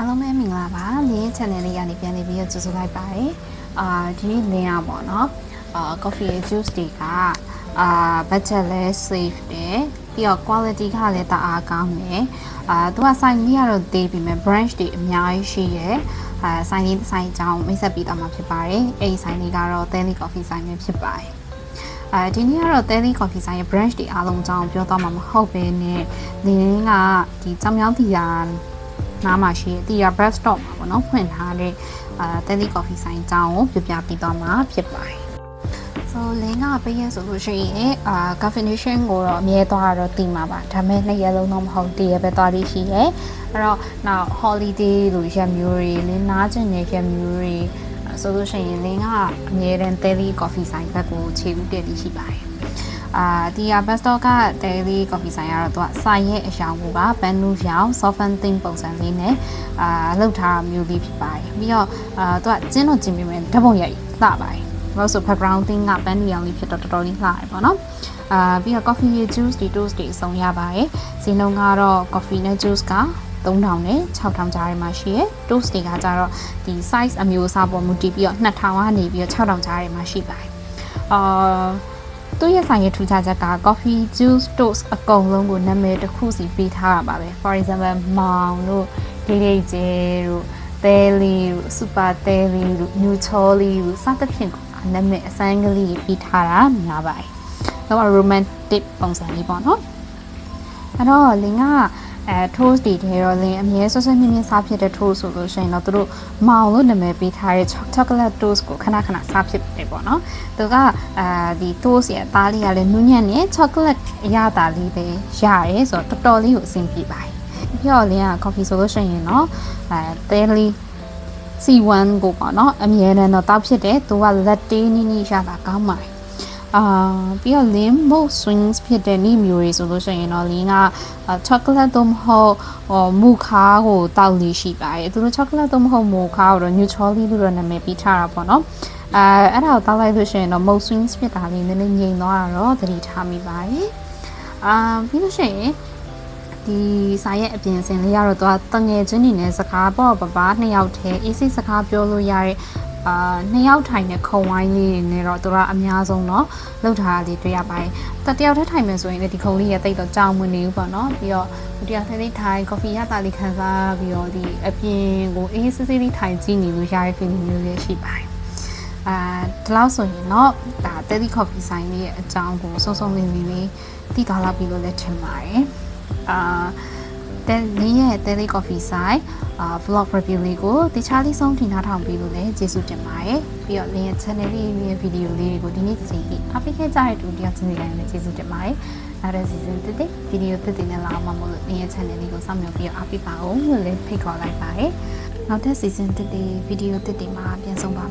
အားလုံးပဲမင်္ဂလာပါလင်း channel လေးကနေပြန်နေပြီးတော့ကြိုဆိုလိုက်ပါတယ်အာဒီနေ့လင်းရပါတော့အာ coffee juice တွေကအာ budget လဲ safe တယ်ပြီးတော့ quality ကလည်းတအားကောင်းတယ်အာသူကဆိုင်လေးကတော့သေးပြီမဲ့ branch တွေအများကြီးရှိရယ်အာဆိုင်လေးတစ်ဆိုင်အကြောင်းမိတ်ဆက်ပေးတော့မှာဖြစ်ပါတယ်အဲ့ဒီဆိုင်လေးကတော့ Daily Coffee ဆိုင်ပဲဖြစ်ပါတယ်အဲဒီနေ့ကတော့ Daily Coffee ဆိုင်ရဲ့ branch တွေအားလုံးအကြောင်းပြောတော့မှာမဟုတ်ဘဲနဲ့လင်းကဒီကြောင်မြောင်းတီယာ နားမှာရှိတဲ့တီယာ bread stop ပါပေါ့နော်ဖွင့်ထားတဲ့အာ Daily Coffee ဆိုင်အကြောင်းကိုပြပြပေးတော့မှာဖြစ်ပါတယ် so လင်းကပေးရဆိုလို့ရှိရင်အာ caffeination ကိုတော့အမြဲသွားတော့တည်မှာပါဒါပေမဲ့နှစ်ရက်လုံးတော့မဟုတ်တည်ရပဲသွားပြီးရှိရဲအဲ့တော့နောက် holiday လို့ရက်မျိုးတွေလင်းနားကျင်တဲ့ရက်မျိုးတွေအဲ့ဆိုလို့ရှိရင်လင်းကအမြဲတမ်း daily coffee ဆိုင်ဘက်ကိုခြေဦးတည်ပြီးရှိပါတယ် အာဒီယာဘတ်စတော့က daily coffee ဆိုင်ကတော့သူကဆိုင်ရဲ့အယောင်ကိုပါဘန်နူရောင် soften thin ပုံစံလေးနဲ့အာလှုပ်ထားတာမျိုးလေးဖြစ်ပါတယ်ပြီးတော့အာသူကကျင်းတော့ကျင်းပြီးမယ်ဓာတ်ပုံရိုက်လှပါတယ်ဘာလို့ဆို background thing က band ရောင်လေးဖြစ်တော့တော်တော်လေးလှတယ်ပေါ့နော်အာပြီးတော့ coffee juice ဒီ toast တွေအဆုံးရပါတယ်ဈေးနှုန်းကတော့ coffee နဲ့ juice က3000နဲ့6000ကြားထဲမှာရှိရယ် toast တွေကကြတော့ဒီ size အမျိုးအစားပေါ်မူတည်ပြီးတော့2000ကနေပြီးတော့6000ကြားထဲမှာရှိပါတယ်အာ သူ့ရဲ့ဆိုင်ရဲ့ထူးခြားချက်က coffee juice toast အကုန်လုံးကိုနာမည်တစ်ခုစီပေးထားတာပါပဲ for example မောင်တို့ဒေးဒေးကျဲတို့တဲလီတို့စူပါတဲလီတို့ညူချောလီတို့စသဖြင့်နာမည်အစမ်းကလေးပြီးထားတာများပါတယ်။တော့ romantic ပုံစံလေးပေါ့နော်။အဲ့တော့လင်က အဲ toast တွေထဲတော့လင်အမြဲဆွဆွမြင်းမြင်းစားဖြစ်တဲ့ toast ဆိုလို့ရှိရင်တော့သူတို့မောင်လို့နာမည်ပေးထားတဲ့ chocolate toast ကိုခဏခဏစားဖြစ်တယ်ပေါ့နော်။သူကအဲဒီ toast ရဲ့အသားလေးကလည်းနူးညံ့နေ chocolate အရသာလေးပဲရတယ်ဆိုတော့တော်တော်လေးကိုအဆင်ပြေပါတယ်။ပြီးတော့လင်က coffee ဆိုလို့ရှိရင်တော့အဲတဲလေး C1 ကိုပေါ့နော်အမြဲတမ်းတော့တောက်ဖြစ်တယ်သူကလက်တေးနီးနီးရတာကောင်းပါတယ် အာပြီးတော့ lim mo swings ဖြစ်တဲ့နေ့မျိုးတွေဆိုလို့ရှိရင်တော့ lin က chocolate တော့မဟုတ်ဟိုမူခါကိုတောက်လေးရှိပါတယ်သူတို့ chocolate တော့မဟုတ်မူခါကိုတော့ neutrally လို့တော့နာမည်ပေးထားတာပေါ့နော်အဲအဲ့ဒါကိုတောက်လိုက်လို့ရှိရင်တော့ mo swings ဖြစ်တာလေးနည်းနည်းငြိမ်သွားတာတော့သတိထားမိပါတယ်အာပြီးလို့ရှိရင်ဒီဆိုင်ရဲ့အပြင်အစင်လေးကတော့သူကတငယ်ချင်းနေနဲ့စကားပေါ့ပပနှစ်ယောက်တည်းအေးစိတ်စကားပြောလို့ရတဲ့ အာနှစ်ယောက်ထိုင်တဲ့ခုံဝိုင်းလေးနဲ့တော့သူကအများဆုံးเนาะလောက်ထားတာလေးတွေ့ရပါတယ်။တတယောက်တည်းထိုင်မယ်ဆိုရင်လည်းဒီခုံလေးရဲ့တိတ်တော့ကြောင်မနေဘူးပေါ့เนาะပြီးတော့ဒီတယောက်တည်းလေးထိုင်ကော်ဖီရတာလေးခံစားပြီးတော့ဒီအပြင်ကိုအေးစစ်စစ်လေးထိုင်ကြည့်နေလို့ရတဲ့ feeling မျိုးလေးရှိပါတယ်။အာဒီလောက်ဆိုရင်တော့ဒါ Teddy Coffee ဆိုင်လေးရဲ့အကြောင်းကိုစုံစုံလင်းလင်းလေးသိသွားလောက်ပြီလို့လည်းထင်ပါတယ်။အာတဲ့ နင်းရဲ့ Daily Coffee ဆိုင်အာ vlog review လေးကိုတခြားလေးဆုံးထင်ထားထောင်ပြီးလို့လည်းကျေးဇူးတင်ပါတယ်ပြီးတော့နင်းရဲ့ channel လေးနင်းရဲ့ video လေးတွေကိုဒီနေ့စီပြီးအားပေးခဲ့ကြတဲ့တူတယောက်ချင်းစီတိုင်းလည်းကျေးဇူးတင်ပါတယ်နောက်တဲ့ season တစ်တစ် video တစ်တစ်နဲ့လာအောင်မလို့နင်းရဲ့ channel လေးကိုစောင့်မျှော်ပြီးတော့အားပေးပါအောင်လို့လည်းဖိတ်ခေါ်လိုက်ပါတယ်နောက်တဲ့ season တစ်တစ် video တစ်တစ်မှာပြန်ဆုံပါ